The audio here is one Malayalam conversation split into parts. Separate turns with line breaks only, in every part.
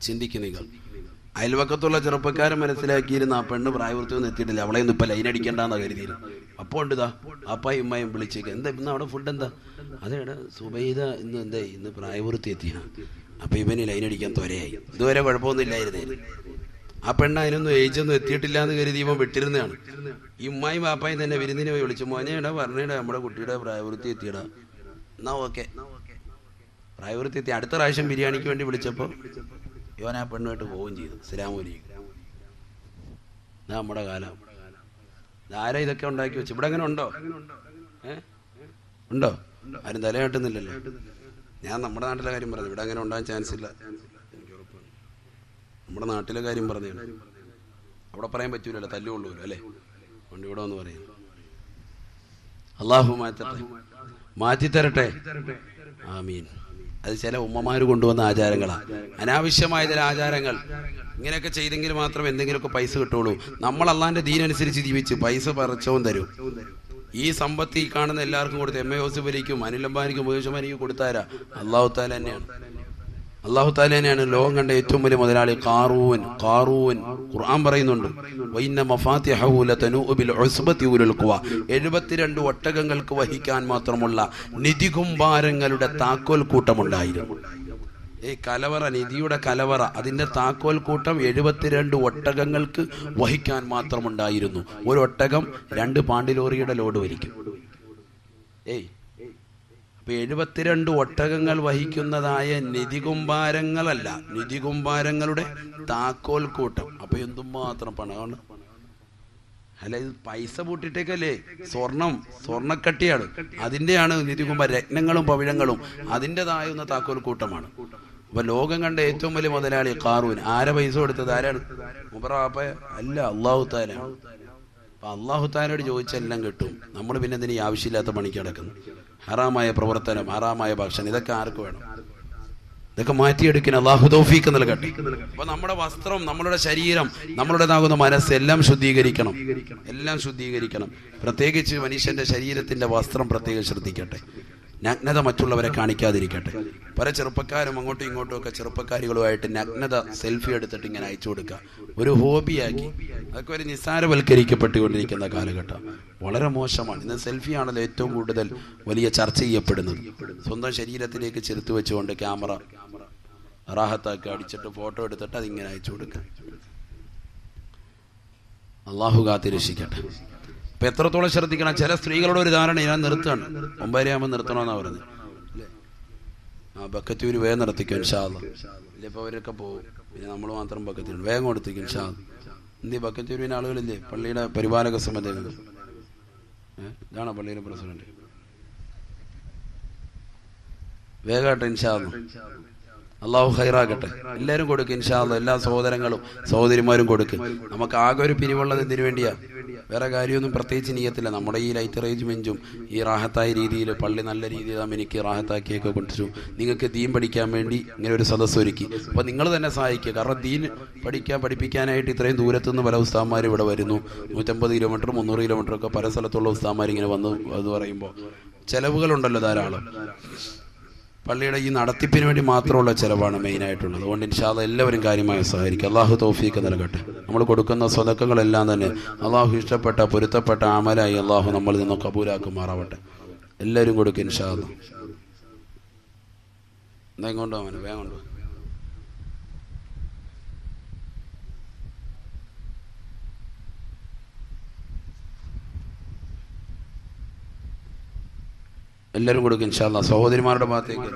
ചിന്തിക്കും നിങ്ങൾ അയൽവക്കത്തുള്ള ചെറുപ്പക്കാരൻ മനസ്സിലാക്കിയിരുന്ന ആ പെണ്ണ് പ്രായപൂർത്തിയൊന്നും എത്തിയിട്ടില്ല. അവളെ ഒന്നും ഇപ്പൊ ലൈൻ അടിക്കണ്ടെന്നാ കരുതിയിരുന്നു. അപ്പോൾ ഉണ്ടിതാ അപ്പായും ഉമ്മയും വിളിച്ചേക്ക്. എന്താ ഇന്ന് അവിടെ ഫുഡ് എന്താ? അതേടാ സുബൈദ ഇന്ന് എന്താ? ഇന്ന് പ്രായപൂർത്തി എത്തിയ അപ്പൊ ഇവന് ലൈൻ അടിക്കാൻ ത്വരയായി. ഇതുവരെ കുഴപ്പമൊന്നും ഇല്ലായിരുന്നേ. ആ പെണ്ണ് അതിനൊന്നും ഏജൊന്നും എത്തിയിട്ടില്ല എന്ന് കരുതി ഇവൻ വിട്ടിരുന്നതാണ്. ഈ ഉമ്മായും പാപ്പായും തന്നെ വിരുന്നിനെ പോയി വിളിച്ചു. മോനെടാ പറഞ്ഞേടാ നമ്മുടെ കുട്ടിയുടെ പ്രായപൂർത്തി എത്തിയടാ. എന്നാ ഓക്കെ. പ്രായവൃത്തി എത്തി. അടുത്ത പ്രാവശ്യം ബിരിയാണിക്ക് വേണ്ടി വിളിച്ചപ്പോൾ ഇവൻ ആ പെണ്ണുമായിട്ട് പോവുകയും ചെയ്തു. സലാമൂലി ഇതാ നമ്മുടെ കാലം. ആരാ ഇതൊക്കെ ഉണ്ടാക്കി വെച്ചു ഇവിടെ അങ്ങനെ ഉണ്ടോ? ഉണ്ടോ? ആരും തലയാട്ടുന്നില്ലല്ലോ ഞാൻ നമ്മുടെ നാട്ടിലെ കാര്യം പറഞ്ഞു. ഇവിടെ അങ്ങനെ ഉണ്ടാകാൻ ചാൻസ് ഇല്ല. നമ്മുടെ നാട്ടിലെ കാര്യം പറഞ്ഞാണ് അവിടെ പറയാൻ പറ്റൂലല്ലോ. തല്ലുകൊള്ളൂല്ലോ അല്ലേ? അതുകൊണ്ട് ഇവിടെ വന്ന് പറയുന്നു അള്ളാഹു മാറ്റി തരട്ടെ ആമീൻ. അത് ചില ഉമ്മമാര് കൊണ്ടുവന്ന ആചാരങ്ങളാണ് അനാവശ്യമായ ചില ആചാരങ്ങൾ. ഇങ്ങനെയൊക്കെ ചെയ്തെങ്കിൽ മാത്രം എന്തെങ്കിലുമൊക്കെ പൈസ കിട്ടുള്ളൂ. നമ്മൾ അള്ളാന്റെ ദീനനുസരിച്ച് ജീവിച്ച് പൈസ പറിച്ചവും തരും. ഈ സമ്പത്ത് ഈ കാണുന്ന എല്ലാവർക്കും കൊടുത്ത് എം എ യോസഫലിക്കും അനിലംബാനിക്കും മുകേഷമാനിക്കും കൊടുത്താരാ? അള്ളാഹു താല തന്നെയാണ്. അള്ളാഹു താലേനെയാണ് ലോകം കണ്ട ഏറ്റവും വലിയ മുതലാളി കാറൂവൻ കാറൂവൻ ഖുർആൻ പറയുന്നുണ്ട് എഴുപത്തിരണ്ട് മഫാത്തിഹഹു ലതനൂഉ ബിൽ ഉസ്ബതി ഉലുൽ ഖുവ. 72 ഒട്ടകങ്ങൾക്ക് വഹിക്കാൻ മാത്രമുള്ള നിധികുംഭാരങ്ങളുടെ താക്കോൽ കൂട്ടമുണ്ടായിരുന്നു. ഈ കലവറ നിധിയുടെ കലവറ അതിന്റെ താക്കോൽ കൂട്ടം എഴുപത്തിരണ്ട് ഒട്ടകങ്ങൾക്ക് വഹിക്കാൻ മാത്രമുണ്ടായിരുന്നു. ഒരു ഒട്ടകം രണ്ട് പാണ്ടിലോറിയുടെ ലോഡ് വഹിക്കും ഏയ് അപ്പൊ എഴുപത്തിരണ്ട് ഒട്ടകങ്ങൾ വഹിക്കുന്നതായ നിധികുംഭാരങ്ങളല്ല നിധികുംഭാരങ്ങളുടെ താക്കോൽ കൂട്ടം. അപ്പൊ എന്തും മാത്രം പണമാണ് അല്ല ഇത് പൈസ പൂട്ടിട്ടേക്കല്ലേ? സ്വർണം സ്വർണക്കട്ടിയാണ്. അതിന്റെയാണ് നിധികുംഭാര രത്നങ്ങളും പവിഴങ്ങളും അതിന്റെതായുന്ന താക്കോൽ കൂട്ടമാണ്. അപ്പൊ ലോകം കണ്ട ഏറ്റവും വലിയ മുതലാളി കാറൂൻ ആരെ പൈസ കൊടുത്തത്? ആരാണ്? മുബറാപ്പ അല്ല അള്ളാഹു അപ്പൊ അള്ളാഹു താലോട് ചോദിച്ചെല്ലാം കിട്ടും. നമ്മൾ പിന്നെ എന്തിനീ ആവശ്യമില്ലാത്ത പണിക്ക് കിടക്കുന്നു ഹറാമായ പ്രവർത്തനം ഹറാമായ ഭക്ഷണം ഇതൊക്കെ ആർക്ക് വേണം? ഇതൊക്കെ മാറ്റിയെടുക്കുന്ന അള്ളാഹു തൗഫീക്ക് നൽകട്ടെ. അപ്പൊ നമ്മുടെ വസ്ത്രം നമ്മളുടെ ശരീരം നമ്മളുടേതാകുന്ന മനസ്സ് എല്ലാം ശുദ്ധീകരിക്കണം. എല്ലാം ശുദ്ധീകരിക്കണം. പ്രത്യേകിച്ച് മനുഷ്യന്റെ ശരീരത്തിന്റെ വസ്ത്രം പ്രത്യേകം ശ്രദ്ധിക്കട്ടെ. നഗ്നത മറ്റുള്ളവരെ കാണിക്കാതിരിക്കട്ടെ. പല ചെറുപ്പക്കാരും അങ്ങോട്ടും ഇങ്ങോട്ടും ഒക്കെ ചെറുപ്പക്കാരികളുമായിട്ട് നഗ്നത സെൽഫി എടുത്തിട്ട് ഇങ്ങനെ അയച്ചു കൊടുക്കുക. ഒരു ഹോബിയാക്കി അതൊക്കെ ഒരു നിസ്സാരവൽക്കരിക്കപ്പെട്ടുകൊണ്ടിരിക്കുന്ന കാലഘട്ടം. വളരെ മോശമാണ്. ഇന്ന് സെൽഫിയാണല്ലോ ഏറ്റവും കൂടുതൽ വലിയ ചർച്ച ചെയ്യപ്പെടുന്നത്. സ്വന്തം ശരീരത്തിലേക്ക് ചെറുത്തു വെച്ചുകൊണ്ട് ക്യാമറ റാഹത്താക്കി അടിച്ചിട്ട് ഫോട്ടോ എടുത്തിട്ട് അതിങ്ങനെ അയച്ചു കൊടുക്കുക. അള്ളാഹു കാത്തിരക്ഷിക്കട്ടെ. അപ്പൊ എത്രത്തോളം ശ്രദ്ധിക്കണം? ചില സ്ത്രീകളുടെ ഒരു ധാരണ ഞാൻ നിർത്തുകയാണ്. ഒമ്പതരയാകുമ്പോൾ നിർത്തണമെന്നാ പറഞ്ഞത്? ആ ബക്കത്തിയൂര് വേഗം നിർത്തിക്കും ഇല്ലപ്പോ അവരൊക്കെ പോകും പിന്നെ നമ്മൾ മാത്രം ബക്കത്തൂര് വേഗം കൊടുത്തിക്കും ഷാദ് എന്തി ബക്കത്തൂരിന് ആളുകളില്ലേ? പള്ളിയുടെ പരിപാലക സമിതി. ഇതാണോ പള്ളിയുടെ പ്രസിഡന്റ്. വേഗമായിട്ട് ഇൻഷാല്ല അള്ളാഹു ഹൈറാകട്ടെ എല്ലാവരും കൊടുക്കും ഇൻഷാല്ല എല്ലാ സഹോദരങ്ങളും സഹോദരിമാരും കൊടുക്കും. നമുക്ക് ആകെ ഒരു പിരിവുള്ളത് എന്തിനു വേണ്ടിയാ? വേറെ കാര്യമൊന്നും പ്രത്യേകിച്ച് നീയത്തില്ല. നമ്മുടെ ഈ ലൈറ്റ് അറേഞ്ച്മെന്റും ഈ റാഹത്തായ രീതിയിൽ പള്ളി നല്ല രീതിയിൽ എനിക്ക് റാഹത്താക്കിയൊക്കെ കൊണ്ടിച്ചു നിങ്ങൾക്ക് ദീൻ പഠിക്കാൻ വേണ്ടി ഇങ്ങനെ ഒരു സദസ്സ് ഒരുക്കി. അപ്പൊ നിങ്ങൾ തന്നെ സഹായിക്കുക കാരണം ദീൻ പഠിക്കാൻ പഠിപ്പിക്കാനായിട്ട് ഇത്രയും ദൂരത്തു നിന്ന് പല ഉസ്താന്മാർ ഇവിടെ വരുന്നു. നൂറ്റമ്പത് കിലോമീറ്റർ മുന്നൂറ് കിലോമീറ്റർ ഒക്കെ പല സ്ഥലത്തുള്ള ഉസ്താന്മാർ ഇങ്ങനെ വന്നു എന്ന് പറയുമ്പോൾ ചെലവുകളുണ്ടല്ലോ ധാരാളം. പള്ളിയുടെ ഈ നടത്തിപ്പിന് വേണ്ടി മാത്രമുള്ള ചിലവാണ് മെയിൻ ആയിട്ടുള്ളത്. അതുകൊണ്ട് ഇൻഷാല്ല എല്ലാവരും കാര്യമായി സഹകരിക്കുക. അള്ളാഹു തൗഫീക്ക് നൽകട്ടെ. നമ്മൾ കൊടുക്കുന്ന സ്വതക്കങ്ങളെല്ലാം തന്നെ അള്ളാഹു ഇഷ്ടപ്പെട്ട പൊരുത്തപ്പെട്ട അമലായി അള്ളാഹു നമ്മളിൽ നിന്ന് കബൂലാക്കുമാറാവട്ടെ. എല്ലാവരും കൊടുക്കുക ഇൻഷാല്ല എന്താ കൊണ്ടോ അവന്? വേഗം കൊണ്ടോ. എല്ലാവരും കൊടുക്കും ഇൻഷാല്ല സഹോദരിമാരുടെ ഭാഗത്തേക്ക്.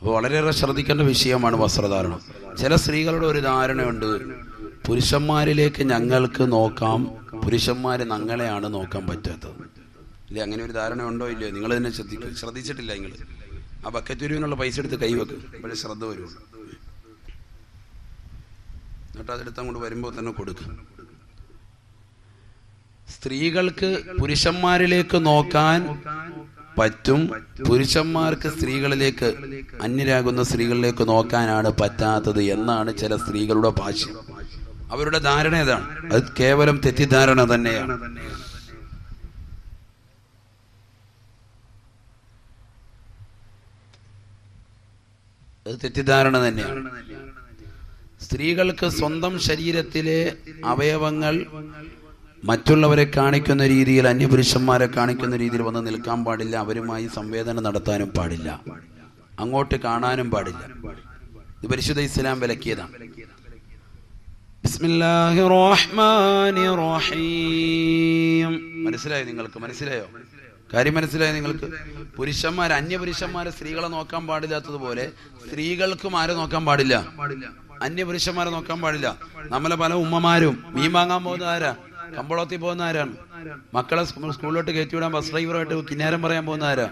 അപ്പോൾ വളരെയേറെ ശ്രദ്ധിക്കേണ്ട വിഷയമാണ് വസ്ത്രധാരണം. ചില സ്ത്രീകളുടെ ഒരു ധാരണയുണ്ട്. പുരുഷന്മാരിലേക്ക് ഞങ്ങൾക്ക് നോക്കാം പുരുഷന്മാർ ഞങ്ങളെയാണ് നോക്കാൻ പറ്റാത്തത്. ഇല്ലേ അങ്ങനെ ഒരു ധാരണ ഉണ്ടോ ഇല്ലയോ? നിങ്ങൾ തന്നെ ശ്രദ്ധിക്കും ശ്രദ്ധിച്ചിട്ടില്ല നിങ്ങൾ. ആ ബക്കറ്റുരുവിനുള്ള പൈസ എടുത്ത് കൈവെക്കും ഇപ്പോഴേ ശ്രദ്ധ വരുള്ളൂ എന്നിട്ട് അതെടുത്ത് അങ്ങോട്ട് വരുമ്പോൾ തന്നെ കൊടുക്കും. സ്ത്രീകൾക്ക് പുരുഷന്മാരിലേക്ക് നോക്കാൻ പറ്റും പുരുഷന്മാർക്ക് സ്ത്രീകളിലേക്ക് അന്യരാകുന്ന സ്ത്രീകളിലേക്ക് നോക്കാനാണ് പറ്റാത്തത് എന്നാണ് ചില സ്ത്രീകളുടെ ഭാഷ്യം. അവരുടെ ധാരണ ഏതാണ്? അത് കേവലം തെറ്റിദ്ധാരണ തന്നെയാണ്. അത് തെറ്റിദ്ധാരണ തന്നെയാണ്. സ്ത്രീകൾക്ക് സ്വന്തം ശരീരത്തിലെ അവയവങ്ങൾ മറ്റുള്ളവരെ കാണിക്കുന്ന രീതിയിൽ അന്യപുരുഷന്മാരെ കാണിക്കുന്ന രീതിയിൽ വന്ന് നിൽക്കാൻ പാടില്ല. അവരുമായി സംവേദനം നടത്താനും പാടില്ല. അങ്ങോട്ട് കാണാനും പാടില്ല. ഇത് പരിശുദ്ധ ഇസ്ലാം വിലക്കിയതാണ്. മനസ്സിലായോ നിങ്ങൾക്ക്? മനസ്സിലായോ? കാര്യം മനസ്സിലായോ നിങ്ങൾക്ക്? പുരുഷന്മാർ അന്യപുരുഷന്മാരെ സ്ത്രീകളെ നോക്കാൻ പാടില്ലാത്തതുപോലെ സ്ത്രീകൾക്കും ആരെ നോക്കാൻ പാടില്ല? അന്യപുരുഷന്മാരെ നോക്കാൻ പാടില്ല. നമ്മളെ പല ഉമ്മമാരും മീൻ വാങ്ങാൻ പോകുന്ന ആരാ? കമ്പളത്തിൽ പോകുന്ന ആരാണ്? മക്കളെ സ്കൂളിലോട്ട് കയറ്റിവിടാൻ ബസ് ഡ്രൈവറായിട്ട് കിന്നാരം പറയാൻ പോകുന്ന ആരാ?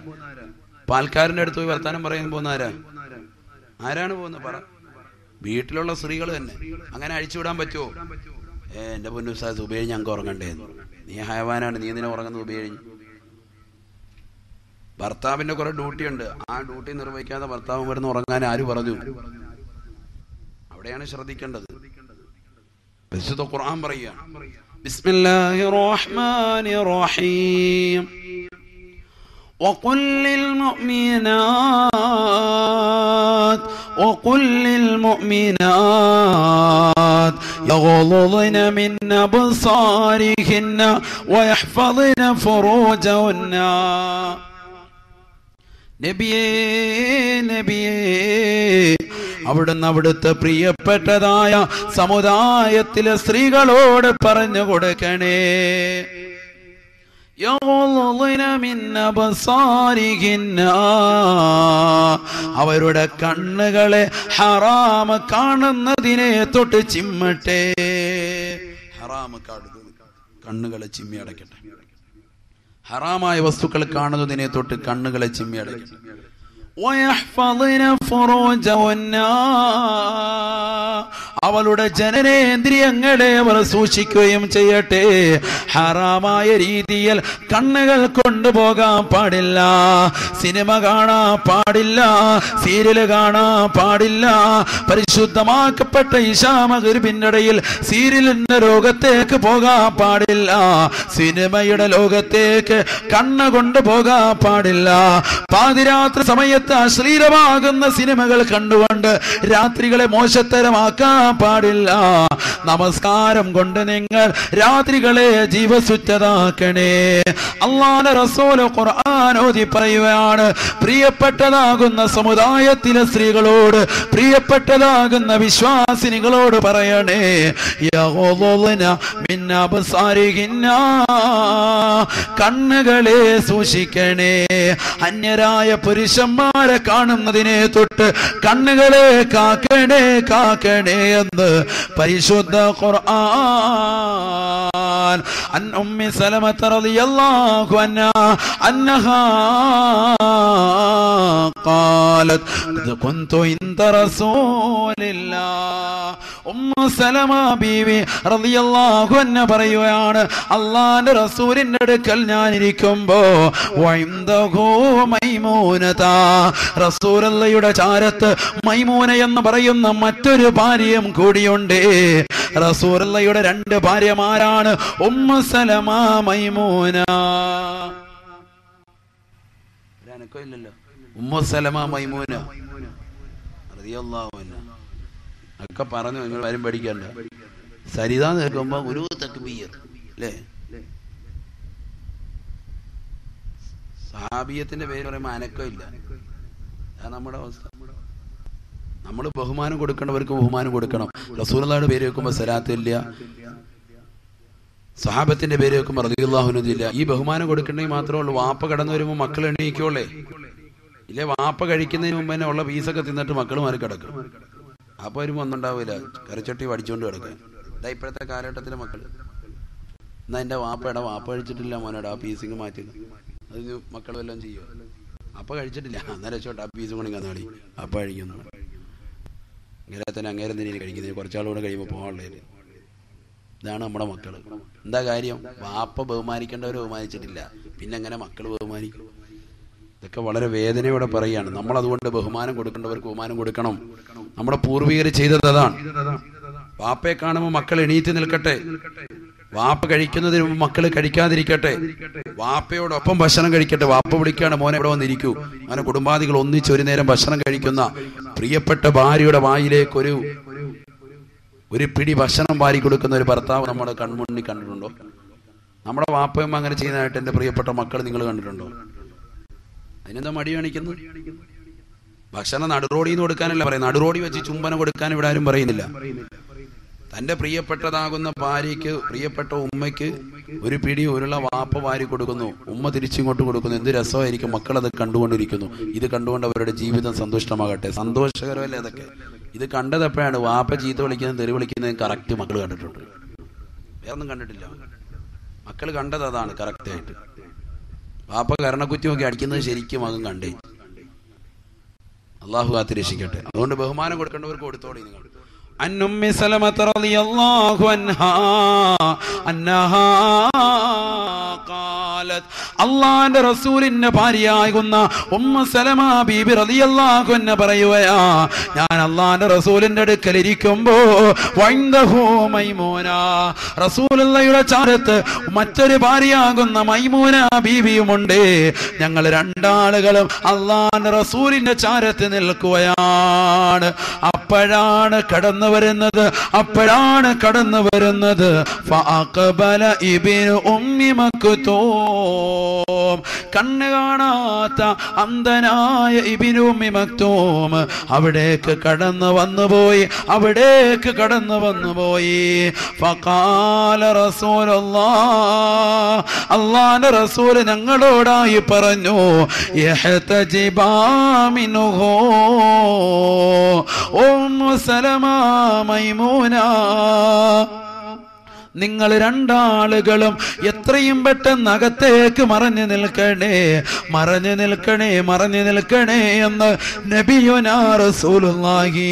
പാൽക്കാരന്റെ അടുത്ത് പോയി വർത്താനം പറയാൻ പോകുന്ന ആരാ? ആരാണ് പോകുന്നത്? പറ. വീട്ടിലുള്ള സ്ത്രീകൾ തന്നെ അങ്ങനെ അഴിച്ചുവിടാൻ പറ്റുമോ ഏ എന്റെ പൊന്നു സാസ് ഉപയോഗിച്ച് ഞങ്ങൾക്ക് ഉറങ്ങണ്ടേ നീ ഹയവാനാണ് നീ എന്തിനാ ഉറങ്ങുന്നത് ഉപയോഗിച്ച് ഭർത്താവിന്റെ കുറെ ഡ്യൂട്ടി ഉണ്ട് ആ ഡ്യൂട്ടി നിർവഹിക്കാതെ ഭർത്താവ് വരുന്ന ഉറങ്ങാൻ ആര് പറഞ്ഞു അവിടെയാണ് ശ്രദ്ധിക്കേണ്ടത് പരിശുദ്ധ ഖുർആൻ പറയുക ബിസ്മില്ലാഹി റഹ്മാനി റഹീം وقل للمؤمنات وقل للمؤمنات يغضضن من أبصارهن ويحفظن فروجهن നബിയേ നബിയേ അവിടുന്ന് അവിടുത്തെ പ്രിയപ്പെട്ടതായ സമുദായത്തിലെ സ്ത്രീകളോട് പറഞ്ഞു കൊടുക്കണേ يغضضن من أبصارهن അവരുടെ കണ്ണുകളെ ഹറാമ കാണുന്നതിനെ തൊട്ട് ചിമ്മട്ടെ. ഹറാമ കണ്ണുകളെ ചിമ്മി അടയ്ക്കട്ടെ. ഹറാമായ വസ്തുക്കൾ കാണുന്നതിനെ തൊട്ട് കണ്ണുകളെ ചിമ്മി അടയ്ക്കട്ടെ. അവളുടെ ജനനേന്ദ്രിയങ്ങളെ അവർ സൂക്ഷിക്കുകയും ചെയ്യട്ടെ. ഹറാമായ രീതിയിൽ കണ്ണുകൾ കൊണ്ടുപോകാൻ പാടില്ല. സിനിമ കാണാൻ പാടില്ല. സീരിയൽ കാണാൻ പാടില്ല. പരിശുദ്ധമാക്കപ്പെട്ട ഇഷാമകരിപ്പിന്റെ ഇടയിൽ സീരിയലിന്റെ ലോകത്തേക്ക് പോകാൻ പാടില്ല. സിനിമയുടെ ലോകത്തേക്ക് കണ്ണ് കൊണ്ടുപോകാൻ പാടില്ല. പാതിരാത്രി സമയത്ത് അശ്ലീലമാകുന്ന സിനിമകൾ കണ്ടുകൊണ്ട് രാത്രികളെ മോശത്തരമാക്കാൻ പാടില്ല. നമസ്കാരം കൊണ്ട് നിങ്ങൾ രാത്രികളെ ജീവസുറ്റതാക്കണേ. അള്ളാന്റെ റസോല ഖുർആൻ ഓതി പറയുകയാണ് പ്രിയപ്പെട്ടതാകുന്ന സമുദായത്തിലെ സ്ത്രീകളോട് പ്രിയപ്പെട്ടതാകുന്ന വിശ്വാസിനികളോട് പറയണേ കണ്ണുകളെ സൂക്ഷിക്കണേ. അന്യരായ പുരുഷന്മാരെ കാണുന്നതിനെ തൊട്ട് കണ്ണുകളെ കാക്കണേ കാക്കണേ എന്ന് പരിശുദ്ധ ഖുർആൻ അൻ ഉമ്മി സലമത റളിയല്ലാഹു അൻഹാ അന്നഹാ قالت قد كنت عند رسول الله പറയുകയാണ് അള്ളാന്റെ റസൂലിന്റെ അടുക്കൽ ഞാൻ ഇരിക്കുമ്പോ റസൂലയുടെ ചാരത്ത് മൈമൂന എന്ന് പറയുന്ന മറ്റൊരു ഭാര്യയും കൂടിയുണ്ട്. റസൂലയുടെ രണ്ട് ഭാര്യമാരാണ് ഉമ്മ സലമ മൈമൂന. ഇല്ലല്ലോ. ഉമ്മ സലമ മൈമൂന. അൻഹ. ഒക്കെ പറഞ്ഞു നിങ്ങൾ ആരും പഠിക്കണ്ട സരിത നിൽക്കുമ്പോ ഒരു തക്ബീർ അല്ലേ? സാബിയത്തിന്റെ പേര് പറയുമ്പോ അനക്കം ഇല്ല. നമ്മുടെ അവസ്ഥ. നമ്മൾ ബഹുമാനം കൊടുക്കേണ്ടവർക്ക് ബഹുമാനം കൊടുക്കണം. റസൂലയുടെ പേര് വെക്കുമ്പോ സലാത്ത് ഇല്ല. സഹാബത്തിന്റെ പേര് വെക്കുമ്പോൾ റളിയല്ലാഹുവിനില്ല ഈ ബഹുമാനം കൊടുക്കണമെങ്കിൽ മാത്രമേ ഉള്ളൂ. വാപ്പ കടന്നു വരുമ്പോൾ മക്കൾ എണീക്കോളേ ഇല്ലേ? വാപ്പ കഴിക്കുന്നതിന് മുമ്പ് തന്നെ ഉള്ള പീസൊക്കെ തിന്നിട്ട് മക്കൾ മാറി കിടക്കും അപ്പൊ ഒരു ഒന്നുണ്ടാവില്ല കരച്ചട്ടി വടിച്ചുകൊണ്ട് കിടക്കുക ഇതാ ഇപ്പോഴത്തെ കാലഘട്ടത്തിലെ മക്കൾ എന്നാ എന്റെ വാപ്പയുടെ വാപ്പ കഴിച്ചിട്ടില്ല മോനോട് ആ പീസിങ് മാറ്റി. അത് മക്കൾ വല്ലതും ചെയ്യുമോ അപ്പ കഴിച്ചിട്ടില്ല. അന്നേരം രക്ഷോട്ട് ആ പീസും കൂടി നാളി അപ്പ കഴിക്കുന്നു ഇങ്ങനെ തന്നെ അങ്ങേരം തന്നെ കഴിക്കുന്നത് കുറച്ചാളുകൂടെ കഴിയുമ്പോൾ പോകാനുള്ളത് ഇതാണ് നമ്മുടെ മക്കൾ. എന്താ കാര്യം? വാപ്പ ബഹുമാനിക്കേണ്ടവര് ബഹുമാനിച്ചിട്ടില്ല. പിന്നെ എങ്ങനെ മക്കൾ ബഹുമാനിക്കും? ഇതൊക്കെ വളരെ വേദനയോടെ പറയുകയാണ്. നമ്മൾ അതുകൊണ്ട് ബഹുമാനം കൊടുക്കേണ്ടവർക്ക് ബഹുമാനം കൊടുക്കണം. നമ്മുടെ പൂർവികർ ചെയ്തത് അതാണ്. വാപ്പയെ കാണുമ്പോൾ മക്കൾ എണീറ്റ് നിൽക്കട്ടെ. വാപ്പ കഴിക്കുന്നതിന് മുമ്പ് മക്കൾ കഴിക്കാതിരിക്കട്ടെ. വാപ്പയോടൊപ്പം ഭക്ഷണം കഴിക്കട്ടെ. വാപ്പ വിളിക്കാണ് മോനെ ഇവിടെ വന്നിരിക്കൂ. അങ്ങനെ കുടുംബാദികൾ ഒന്നിച്ച് ഒരു നേരം ഭക്ഷണം കഴിക്കുന്ന പ്രിയപ്പെട്ട ഭാര്യയുടെ വായിലേക്ക് ഒരു ഒരു പിടി ഭക്ഷണം വാരി കൊടുക്കുന്ന ഒരു ഭർത്താവ് നമ്മുടെ കൺമുന്നിൽ കണ്ടിട്ടുണ്ടോ? നമ്മുടെ വാപ്പയും അങ്ങനെ ചെയ്യുന്നതായിട്ട് എന്റെ പ്രിയപ്പെട്ട മക്കൾ നിങ്ങൾ കണ്ടിട്ടുണ്ടോ? അതിനെന്താ മടി കാണിക്കുന്നു? ഭക്ഷണം നടുറോഡിൽ നിന്ന് കൊടുക്കാനല്ല പറയുന്നത്. നടുറോഡി വെച്ച് ചുംബനം കൊടുക്കാൻ ഇവിടെ ആരും പറയുന്നില്ല. തന്റെ പ്രിയപ്പെട്ടതാകുന്ന ഭാര്യയ്ക്ക് പ്രിയപ്പെട്ട ഉമ്മയ്ക്ക് ഒരു പിടി ഉരുള വാപ്പ വാരി കൊടുക്കുന്നു. ഉമ്മ തിരിച്ചിങ്ങോട്ട് കൊടുക്കുന്നു. എന്ത് രസമായിരിക്കും മക്കൾ അത് കണ്ടുകൊണ്ടിരിക്കുന്നു. ഇത് കണ്ടുകൊണ്ട് അവരുടെ ജീവിതം സന്തുഷ്ടമാകട്ടെ. സന്തോഷകരമല്ലേ അതൊക്കെ? ഇത് കണ്ടത് എപ്പോഴാണ്? വാപ്പ ചീത്ത വിളിക്കുന്നത് തെറി വിളിക്കുന്നത് കറക്റ്റ് മക്കൾ കണ്ടിട്ടുണ്ട്. വേറൊന്നും കണ്ടിട്ടില്ല. മക്കൾ കണ്ടത് അതാണ് കറക്റ്റ് ആയിട്ട്. വാപ്പ കരണക്കുറ്റി നോക്കി അടിക്കുന്നത് ശരിക്കും മകൻ കണ്ടേ അള്ളാഹു കാത്തിരക്ഷിക്കട്ടെ അതുകൊണ്ട് ബഹുമാനം കൊടുക്കേണ്ടവർക്ക് കൊടുത്തോളി നിങ്ങൾ
عن أم سلمة رضي الله عنها أنها قالت അള്ളാന്റെ റസൂലിന്റെ ഭാര്യയാകുന്ന സലമ ബീബി റളിയല്ലാഹു അൻഹ പറയുകയാ ഞാൻ അള്ളാന്റെ റസൂലിന്റെ അടുക്കൽ ഇരിക്കുമ്പോ മൈമൂന. റസൂലുള്ളയുടെ ചാരത്ത് മറ്റൊരു ഭാര്യയാകുന്ന മൈമൂന ബീവിയുമുണ്ട് ഞങ്ങൾ രണ്ടാളുകളും അള്ളാന്റെ റസൂലിന്റെ ചാരത്ത് നിൽക്കുകയാണ്. അപ്പോഴാണ് കടന്നു വരുന്നത് അപ്പോഴാണ് കടന്നു വരുന്നത്. ഇബ്നു ഉമ്മി കണ്ണ് കാണാത്ത അന്ധനായ ഇബ്നു ഉമ്മി മക്തൂം അവിടേക്ക് കടന്നു വന്നുപോയി അവിടേക്ക് കടന്നു വന്നുപോയി ഫഖാല റസൂലുള്ളാഹ് അള്ളാന്റെ റസൂൽ ഞങ്ങളോടായി പറഞ്ഞു ഓം സലമ മൈമൂന. നിങ്ങൾ രണ്ടാളുകളും എത്രയും പെട്ടെന്ന് അകത്തേക്ക് മറഞ്ഞു നിൽക്കണേ മറഞ്ഞു നിൽക്കണേ മറഞ്ഞു നിൽക്കണേ എന്ന് നബിയുനാ റസൂലുള്ളാഹി.